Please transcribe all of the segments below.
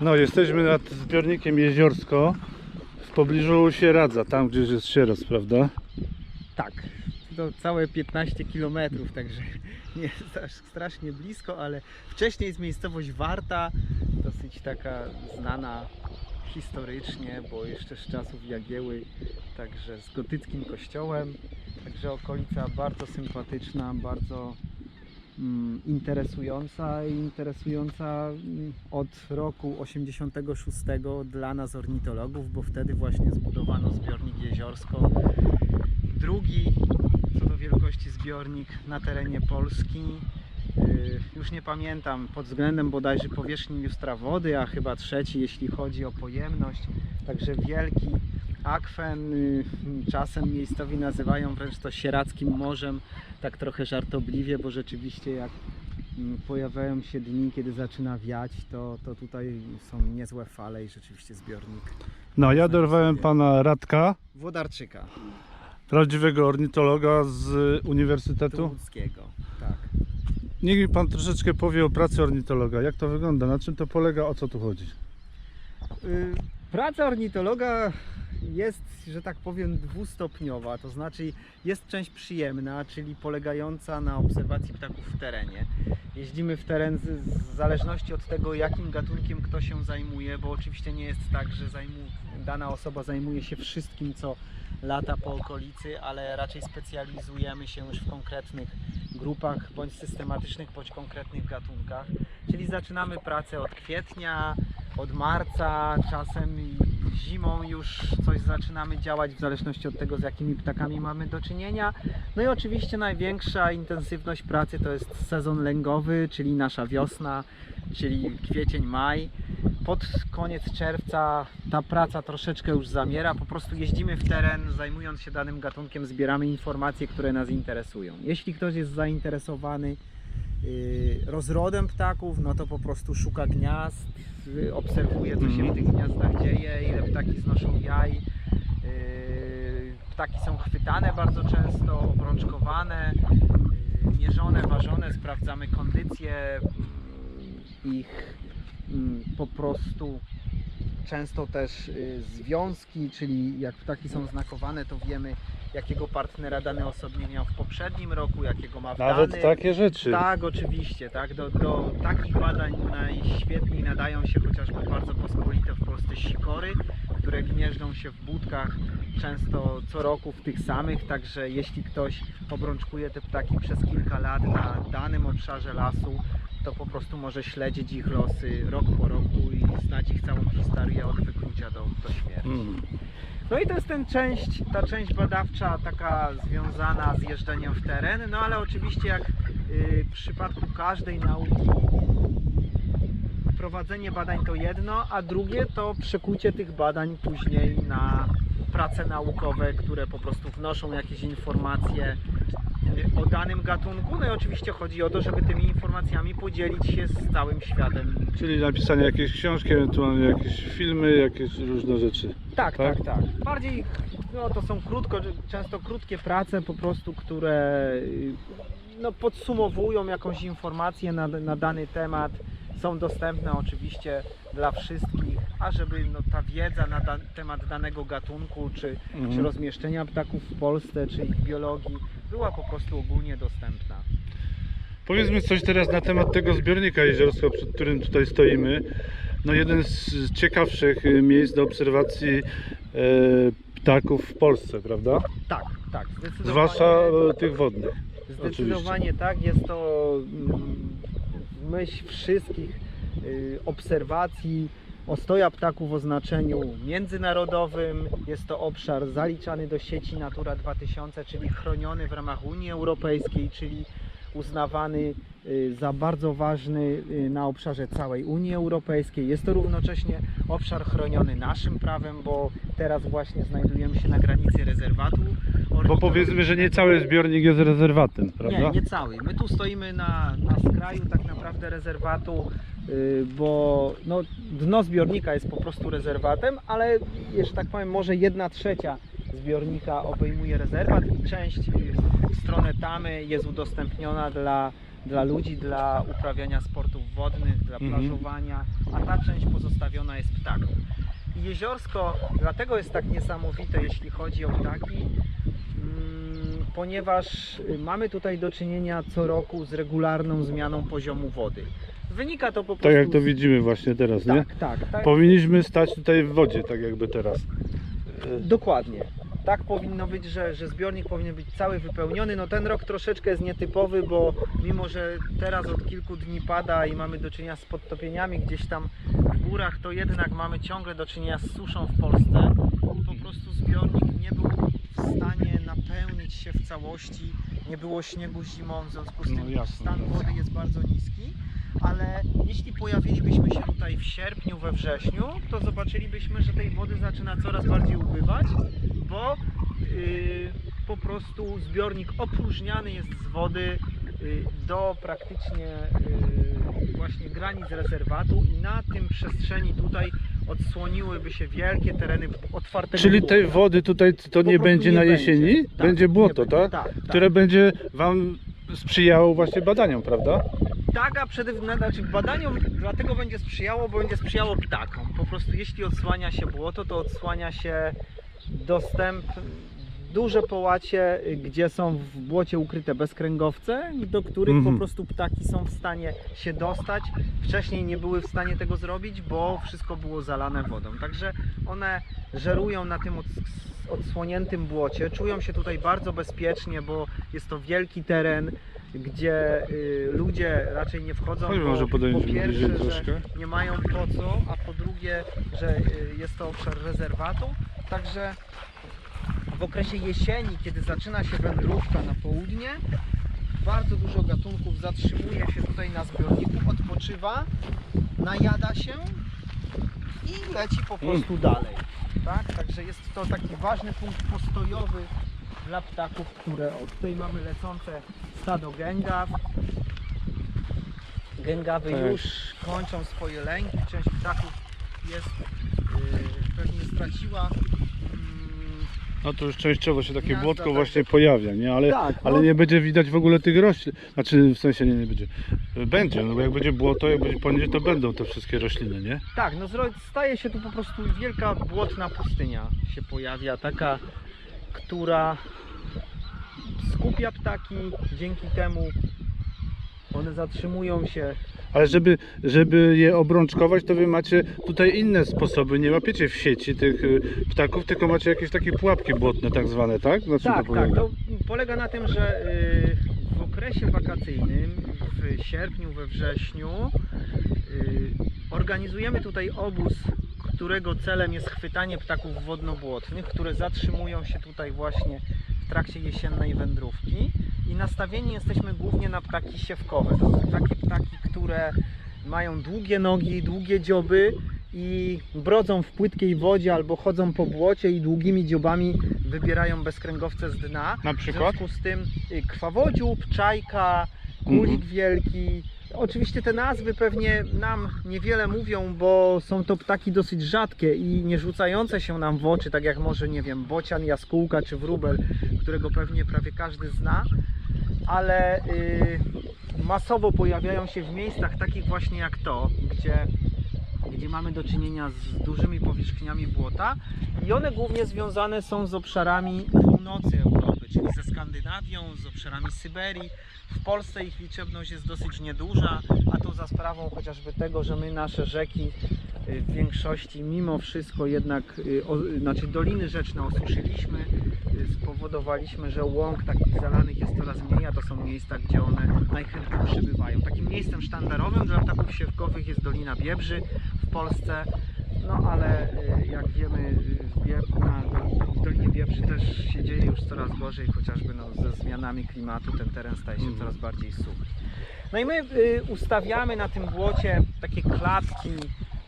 No, jesteśmy nad zbiornikiem Jeziorsko. W pobliżu Sieradza, tam gdzieś jest Sieradz, prawda? Tak, to całe 15 km, także nie jest aż strasznie blisko, ale wcześniej jest miejscowość Warta, dosyć taka znana historycznie, bo jeszcze z czasów Jagieły, także z gotyckim kościołem, także okolica bardzo sympatyczna, bardzo interesująca i interesująca mm, od roku 86 dla nas ornitologów, bo wtedy właśnie zbudowano zbiornik Jeziorsko, drugi co do wielkości zbiornik na terenie Polski. Yy, Już nie pamiętam pod względem bodajże powierzchni lustra wody, a chyba trzeci jeśli chodzi o pojemność. Także wielki akwen. yy, Czasem miejscowi nazywają wręcz to sieradzkim morzem, tak trochę żartobliwie, bo rzeczywiście jak mm, pojawiają się dni, kiedy zaczyna wiać, to, to tutaj są niezłe fale i rzeczywiście zbiornik No, ja dorwałem pana Radka, Włodarczyka. prawdziwego ornitologa z Uniwersytetu. Łódzkiego. Tak. Niech mi pan troszeczkę powie o pracy ornitologa. Jak to wygląda? Na czym to polega? O co tu chodzi? Y, Praca ornitologa jest, że tak powiem, dwustopniowa, to znaczy jest część przyjemna, czyli polegająca na obserwacji ptaków w terenie. Jeździmy w teren z zależności od tego, jakim gatunkiem kto się zajmuje, bo oczywiście nie jest tak, że zajmu, dana osoba zajmuje się wszystkim, co lata po okolicy, ale raczej specjalizujemy się już w konkretnych grupach, bądź systematycznych, bądź konkretnych gatunkach. Czyli zaczynamy pracę od kwietnia, od marca, czasem zimą już coś zaczynamy działać w zależności od tego, z jakimi ptakami mamy do czynienia. No i oczywiście największa intensywność pracy to jest sezon lęgowy, czyli nasza wiosna, czyli kwiecień, maj. Pod koniec czerwca ta praca troszeczkę już zamiera. Po prostu jeździmy w teren, zajmując się danym gatunkiem, zbieramy informacje, które nas interesują. Jeśli ktoś jest zainteresowany rozrodem ptaków, no to po prostu szuka gniazd, obserwuje co się Mhm. w tych gniazdach dzieje, ile ptaki znoszą jaj. Yy, Ptaki są chwytane bardzo często, obrączkowane, yy, mierzone, ważone, sprawdzamy kondycję mm, ich mm, po prostu często też y, związki, czyli jak ptaki są znakowane, to wiemy jakiego partnera dany osobnik miał w poprzednim roku, jakiego ma w Nawet danym. takie rzeczy. Tak, oczywiście, tak. Do, do takich badań najświetniej nadają się chociażby bardzo pospolite w Polsce sikory, które gnieżdżą się w budkach często co roku w tych samych, także jeśli ktoś obrączkuje te ptaki przez kilka lat na danym obszarze lasu, to po prostu może śledzić ich losy rok po roku i znać ich całą historię od wyklucia do, do śmierci. Mm. No i to jest ten część, ta część badawcza taka związana z jeżdżeniem w teren, no ale oczywiście jak y, w przypadku każdej nauki prowadzenie badań to jedno, a drugie to przekucie tych badań później na prace naukowe, które po prostu wnoszą jakieś informacje o danym gatunku. No i oczywiście chodzi o to, żeby tymi informacjami podzielić się z całym światem. Czyli napisanie jakiejś książki, ewentualnie jakieś filmy, jakieś różne rzeczy. Tak, Tak? tak, tak. Bardziej no, to są krótko, często krótkie prace po prostu, które no, podsumowują jakąś informację na, na dany temat. Są dostępne oczywiście dla wszystkich, a żeby no, ta wiedza na da, temat danego gatunku, czy, Mhm. czy rozmieszczenia ptaków w Polsce, czy ich biologii była po prostu ogólnie dostępna. Powiedzmy coś teraz na temat tego zbiornika jeziorskiego, przed którym tutaj stoimy. No jeden z ciekawszych miejsc do obserwacji e, ptaków w Polsce, prawda? Tak, tak. Zwłaszcza e, tych wodnych. Zdecydowanie tak, jest to mm, myśl wszystkich y, obserwacji ostoja ptaków o znaczeniu międzynarodowym. Jest to obszar zaliczany do sieci Natura 2000, czyli chroniony w ramach Unii Europejskiej, czyli uznawany y, za bardzo ważny y, na obszarze całej Unii Europejskiej. Jest to równocześnie obszar chroniony naszym prawem, bo teraz właśnie znajdujemy się na granicy rezerwatu. Bo powiedzmy, że nie cały zbiornik jest rezerwatem, prawda? Nie, nie cały. My tu stoimy na, na skraju tak naprawdę rezerwatu, bo no, dno zbiornika jest po prostu rezerwatem, ale jeszcze tak powiem, może jedna trzecia zbiornika obejmuje rezerwat i część w stronę tamy jest udostępniona dla, dla ludzi, dla uprawiania sportów wodnych, dla Mhm. plażowania, a ta część pozostawiona jest ptakom. I jeziorsko dlatego jest tak niesamowite, jeśli chodzi o ptaki, mm, ponieważ y, mamy tutaj do czynienia co roku z regularną zmianą poziomu wody. Wynika to po prostu Tak jak to widzimy właśnie teraz, nie? Tak, tak, tak. Powinniśmy stać tutaj w wodzie, tak jakby teraz. Dokładnie. Tak powinno być, że, że zbiornik powinien być cały wypełniony. No ten rok troszeczkę jest nietypowy, bo mimo, że teraz od kilku dni pada i mamy do czynienia z podtopieniami gdzieś tam w górach, to jednak mamy ciągle do czynienia z suszą w Polsce i po prostu zbiornik nie był w stanie napełnić się w całości. Nie było śniegu zimą, w związku z No tym jasne, stan jasne. wody jest bardzo niski. Ale jeśli pojawilibyśmy się tutaj w sierpniu, we wrześniu, to zobaczylibyśmy, że tej wody zaczyna coraz bardziej ubywać, bo yy, po prostu zbiornik opróżniany jest z wody yy, do praktycznie yy, właśnie granic rezerwatu i na tym przestrzeni tutaj odsłoniłyby się wielkie tereny otwartego Czyli tej wody tutaj to nie będzie na będzie. jesieni? Tak, będzie błoto, nie będzie. tak? Tak, tak. Które będzie Wam sprzyjało właśnie badaniom, prawda? Tak, a przede znaczy badaniom dlatego będzie sprzyjało, bo będzie sprzyjało ptakom. Po prostu jeśli odsłania się błoto, to odsłania się dostęp duże połacie, gdzie są w błocie ukryte bezkręgowce, do których Mhm. po prostu ptaki są w stanie się dostać. Wcześniej nie były w stanie tego zrobić, bo wszystko było zalane wodą. Także one żerują na tym ods- odsłoniętym błocie, czują się tutaj bardzo bezpiecznie, bo jest to wielki teren, gdzie y, ludzie raczej nie wchodzą, Chodź, może po podejdziemy pierwsze, bliżej że troszkę. nie mają po co, a po drugie, że y, jest to obszar rezerwatu. Także w okresie jesieni, kiedy zaczyna się wędrówka na południe, bardzo dużo gatunków zatrzymuje się tutaj na zbiorniku, odpoczywa, najada się i leci po prostu dalej. Tak? Także jest to taki ważny punkt postojowy dla ptaków, które o, tutaj mamy lecące stado gęgaw. Gęgawy Tak. już kończą swoje lęki. Część ptaków jest yy, pewnie straciła. mm, No to już częściowo się takie błotko tak. właśnie pojawia, nie? Ale, tak, ale no, nie będzie widać w ogóle tych roślin. Znaczy w sensie nie, nie będzie. Będzie, no bo jak będzie błoto, jak będzie poniżej, to będą te wszystkie rośliny, nie? Tak, no zro- staje się tu po prostu wielka błotna pustynia się pojawia, taka, która skupia ptaki, dzięki temu one zatrzymują się. Ale żeby, żeby je obrączkować, to wy macie tutaj inne sposoby. Nie łapiecie w sieci tych y, ptaków, tylko macie jakieś takie pułapki błotne tak zwane, tak? Na czym Tak, to tak, polega? to polega na tym, że y, w okresie wakacyjnym, w sierpniu, we wrześniu y, organizujemy tutaj obóz, którego celem jest chwytanie ptaków wodnobłotnych, które zatrzymują się tutaj właśnie w trakcie jesiennej wędrówki i nastawieni jesteśmy głównie na ptaki siewkowe. To są takie ptaki, które mają długie nogi, długie dzioby i brodzą w płytkiej wodzie albo chodzą po błocie i długimi dziobami wybierają bezkręgowce z dna. Na W przykład? związku z tym y, krwawodziób, czajka, kulik Mhm. wielki. Oczywiście te nazwy pewnie nam niewiele mówią, bo są to ptaki dosyć rzadkie i nie rzucające się nam w oczy, tak jak może, nie wiem, bocian, jaskółka czy wróbel, którego pewnie prawie każdy zna, ale y, masowo pojawiają się w miejscach takich właśnie jak to, gdzie, gdzie mamy do czynienia z dużymi powierzchniami błota i one głównie związane są z obszarami północy Europy, czyli ze Skandynawią, z obszarami Syberii. W Polsce ich liczebność jest dosyć nieduża, a to za sprawą chociażby tego, że my nasze rzeki y, w większości mimo wszystko jednak, y, o, znaczy doliny rzeczne osuszyliśmy, spowodowaliśmy, że łąk takich zalanych jest coraz mniej, a to są miejsca, gdzie one najchętniej przybywają. Takim miejscem sztandarowym dla ptaków siewkowych jest Dolina Biebrzy w Polsce, no ale y, jak wiemy w, Bieb- na, w Dolinie Biebrzy też się dzieje już coraz gorzej, chociażby no, ze zmianami klimatu ten teren staje się Mhm. coraz bardziej suchy. No i my y, ustawiamy na tym błocie takie klatki.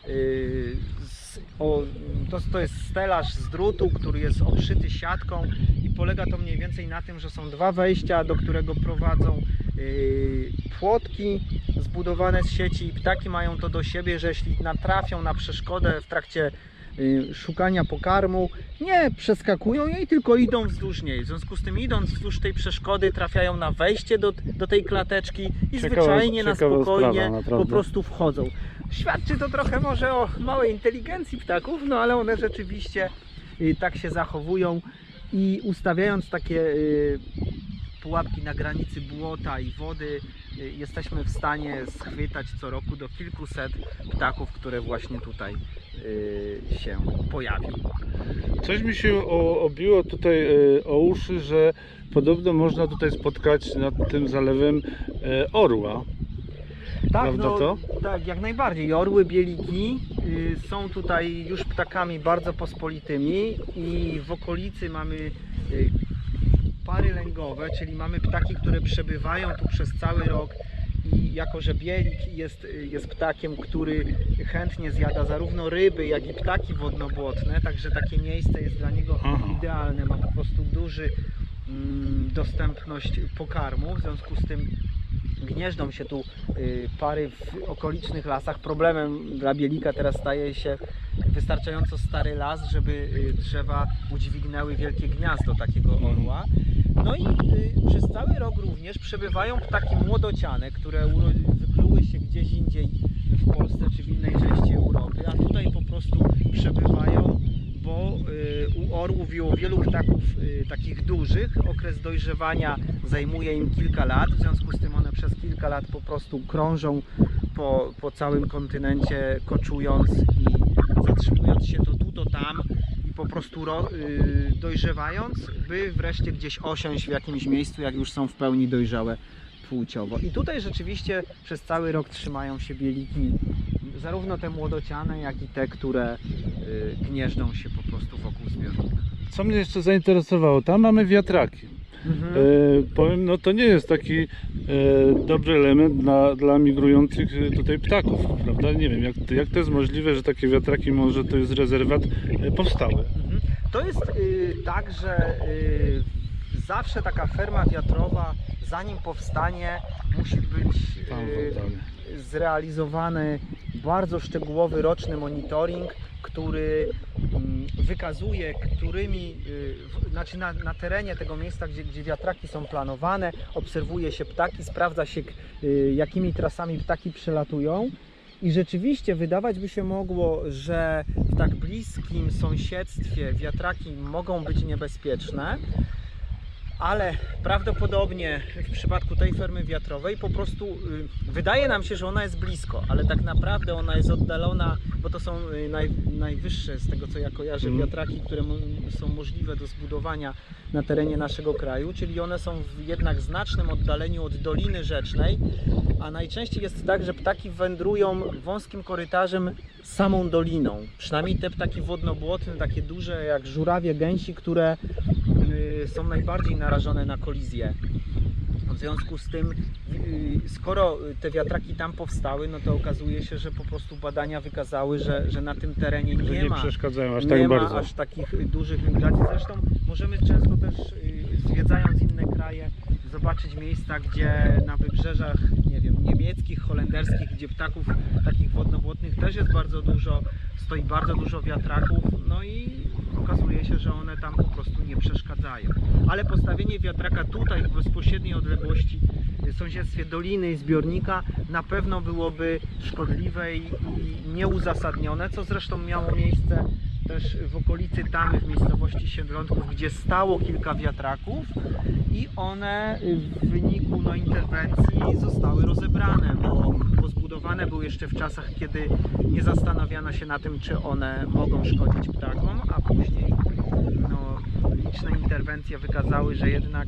y, z, o, to, to jest stelaż z drutu, który jest obszyty siatką i polega to mniej więcej na tym, że są dwa wejścia, do którego prowadzą y, płotki zbudowane z sieci i ptaki mają to do siebie, że jeśli natrafią na przeszkodę w trakcie y, szukania pokarmu, nie przeskakują jej, tylko idą wzdłuż niej. W związku z tym idąc wzdłuż tej przeszkody trafiają na wejście do, do tej klateczki i Ciekawa- zwyczajnie na spokojnie sprawa, po prostu wchodzą. Świadczy to trochę może o małej inteligencji ptaków, no ale one rzeczywiście y, tak się zachowują i ustawiając takie y, pułapki na granicy błota i wody, y, jesteśmy w stanie schwytać co roku do kilkuset ptaków, które właśnie tutaj się pojawią. Coś mi się obiło tutaj o uszy, że podobno można tutaj spotkać nad tym zalewem orła. Tak, Prawda no, to? tak, jak najbardziej. Orły, bieliki y, są tutaj już ptakami bardzo pospolitymi i w okolicy mamy y, pary lęgowe, czyli mamy ptaki, które przebywają tu przez cały rok i jako, że bielik jest, y, jest ptakiem, który chętnie zjada zarówno ryby, jak i ptaki wodnobłotne, także takie miejsce jest dla niego Aha. idealne, ma po prostu duży mm, dostępność pokarmu, w związku z tym gnieżdżą się tu y, pary w okolicznych lasach. Problemem dla bielika teraz staje się wystarczająco stary las, żeby y, drzewa udźwignęły wielkie gniazdo takiego orła. No i y, przez cały rok również przebywają ptaki młodociane, które wypluły się gdzieś indziej w Polsce czy w innej części Europy, a tutaj po prostu przebywają, bo y, u orłów i u wielu ptaków y, takich dużych okres dojrzewania zajmuje im kilka lat, w związku z tym one przez kilka lat po prostu krążą po, po całym kontynencie, koczując i zatrzymując się to tu, to tam i po prostu ro, y, dojrzewając, by wreszcie gdzieś osiąść w jakimś miejscu, jak już są w pełni dojrzałe płciowo. I tutaj rzeczywiście przez cały rok trzymają się bieliki, zarówno te młodociane, jak i te, które y, gnieżdżą się po prostu wokół zbiornika. Co mnie jeszcze zainteresowało, tam mamy wiatraki. Mhm. E, powiem, no to nie jest taki e, dobry element dla, dla migrujących e, tutaj ptaków, prawda? Nie wiem, jak, jak to jest możliwe, że takie wiatraki, może to jest rezerwat, e, powstały. Mhm. To jest y, tak, że y, zawsze taka ferma wiatrowa, zanim powstanie, musi być y, zrealizowany bardzo szczegółowy roczny monitoring, który mm, wykazuje, którymi, y, znaczy na, na terenie tego miejsca, gdzie, gdzie wiatraki są planowane, obserwuje się ptaki, sprawdza się, y, jakimi trasami ptaki przelatują. I rzeczywiście wydawać by się mogło, że w tak bliskim sąsiedztwie wiatraki mogą być niebezpieczne, ale prawdopodobnie w przypadku tej fermy wiatrowej po prostu y, wydaje nam się, że ona jest blisko, ale tak naprawdę ona jest oddalona, bo to są y, naj, najwyższe z tego co ja kojarzę Mhm. wiatraki, które są możliwe do zbudowania na terenie naszego kraju, czyli one są w jednak znacznym oddaleniu od Doliny Rzecznej, a najczęściej jest tak, że ptaki wędrują wąskim korytarzem samą doliną. Przynajmniej te ptaki wodnobłotne, takie duże jak żurawie, gęsi, które są najbardziej narażone na kolizję. W związku z tym, y, skoro te wiatraki tam powstały, no to okazuje się, że po prostu badania wykazały, że, że na tym terenie nie nie ma przeszkadzają aż nie tak ma bardzo. aż takich y, dużych migracji. Zresztą możemy często też y, zwiedzając inne kraje zobaczyć miejsca, gdzie na wybrzeżach, niemieckich, holenderskich, gdzie ptaków takich wodnobłotnych też jest bardzo dużo, stoi bardzo dużo wiatraków, no i okazuje się, że one tam po prostu nie przeszkadzają. Ale postawienie wiatraka tutaj w bezpośredniej odległości w sąsiedztwie doliny i zbiornika na pewno byłoby szkodliwe i nieuzasadnione, co zresztą miało miejsce też w okolicy Tamy, w miejscowości Siedlątków, gdzie stało kilka wiatraków i one w wyniku no, interwencji zostały rozebrane, bo, bo zbudowane były jeszcze w czasach, kiedy nie zastanawiano się na tym, czy one mogą szkodzić ptakom, a później no, liczne interwencje wykazały, że jednak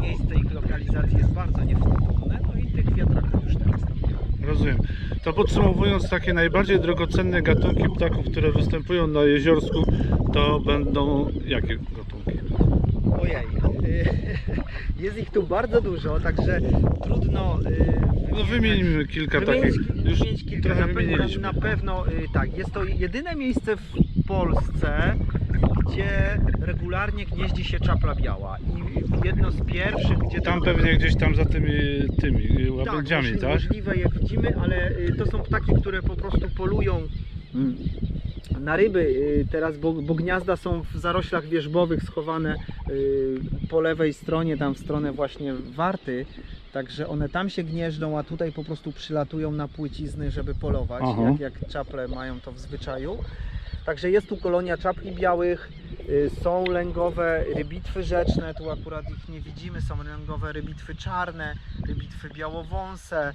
miejsce ich lokalizacji jest bardzo niefortunne, no i tych wiatraków już teraz tam. Rozumiem. To podsumowując, takie najbardziej drogocenne gatunki ptaków, które występują na jeziorsku, to będą jakie gatunki? Ojej, y, jest ich tu bardzo dużo, także trudno y, No wymieńmy kilka wymienić, takich. Już wymienić kilka. Na, pe- wymieniliśmy. na pewno y, tak, jest to jedyne miejsce w Polsce, gdzie regularnie gnieździ się czapla biała i jedno z pierwszych, gdzie Tam pewnie gdzieś tam za tymi tymi y, tak, łabędziami, możli- tak? możliwe je widzimy, ale y, to są ptaki, które po prostu polują mm, na ryby y, teraz, bo, bo gniazda są w zaroślach wierzbowych schowane po lewej stronie, tam w stronę właśnie warty. Także one tam się gnieżdżą, a tutaj po prostu przylatują na płycizny, żeby polować, jak, jak czaple mają to w zwyczaju. Także jest tu kolonia czapli białych, y, są lęgowe rybitwy rzeczne, tu akurat ich nie widzimy, są lęgowe rybitwy czarne, rybitwy białowąse,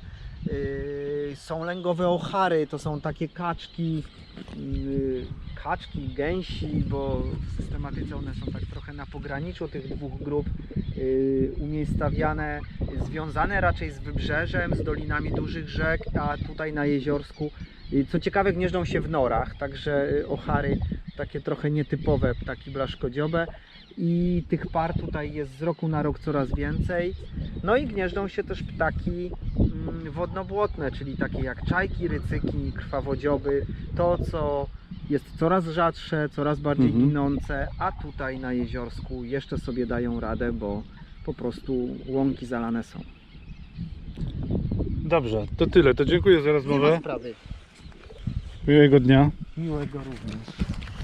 y, są lęgowe ochary, to są takie kaczki, y, kaczki, gęsi, bo w systematyce one są tak trochę na pograniczu tych dwóch grup umiejscawiane, związane raczej z wybrzeżem, z dolinami dużych rzek, a tutaj na jeziorsku y, co ciekawe, gnieżdżą się w norach, także y, ochary takie trochę nietypowe ptaki blaszkodziobe i tych par tutaj jest z roku na rok coraz więcej. No i gnieżdżą się też ptaki mm, wodnobłotne, czyli takie jak czajki, rycyki, krwawodzioby, to co jest coraz rzadsze, coraz bardziej Mhm. ginące, a tutaj na jeziorsku jeszcze sobie dają radę, bo po prostu łąki zalane są. Dobrze, to tyle. To dziękuję za Nie ma rozmowę. sprawy. Miłego dnia. Miłego również.